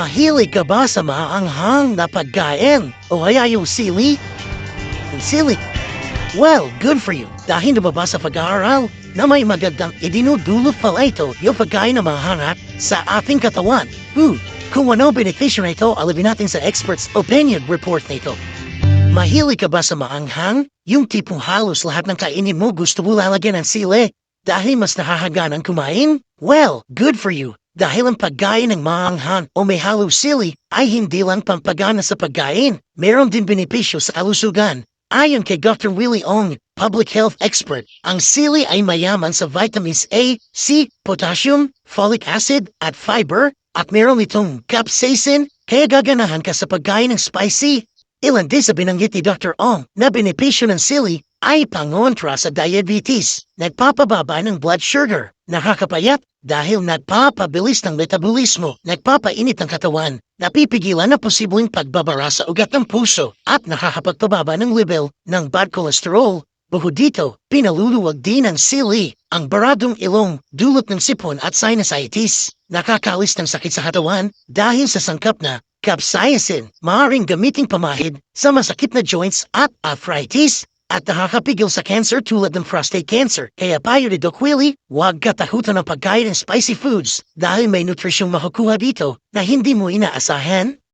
Mahilig ka ba sa maanghang na pagkain? O kaya yung sili? Yung sili? Well, good for you. Dahil nababa sa pag-aaral na may magandang idinudulot pala ito yung pagkain na mahangat sa ating katawan. Food. Kung ano beneficyo na ito, alabin natin sa experts' opinion report na ito. Mahilig ka ba sa maanghang? Yung tipong halos lahat ng kainin mo gusto mo lalagyan ng sili dahil mas nahahaganang kumain? Well, good for you. Dahil ang pagkain ng maanghang o may halong sili ay hindi lang pampagana sa pagkain, meron din benepisyo sa kalusugan. Ayon kay Dr. Willie Ong, public health expert, ang sili ay mayaman sa vitamins A, C, potassium, folic acid, at fiber, at meron itong capsaicin, kaya gaganahan ka sa pagkain ng spicy. Ilan din sa binanggit ni Dr. Ong na benepisyo ng sili ay pangontra sa diabetes, nagpapababa ng blood sugar, nakakapayat dahil nagpapabilis ng metabolismo, nagpapainit ng katawan, napipigilan na posibleng pagbabara sa ugat ng puso at nakakapagpababa ng level ng bad cholesterol. Bukod dito, pinaluluwag din ng sili ang baradong ilong dulot ng sipon at sinusitis. Nakakalis ng sakit sa katawan dahil sa sangkap na capsaicin, maaaring gamiting pamahid sa masakit na joints at arthritis at nakakapigil sa cancer tulad ng prostate cancer. Kaya payo ni Doc Willie, huwag katakutan ng pagkain ng spicy foods dahil may nutrisyong makukuha dito na hindi mo inaasahan.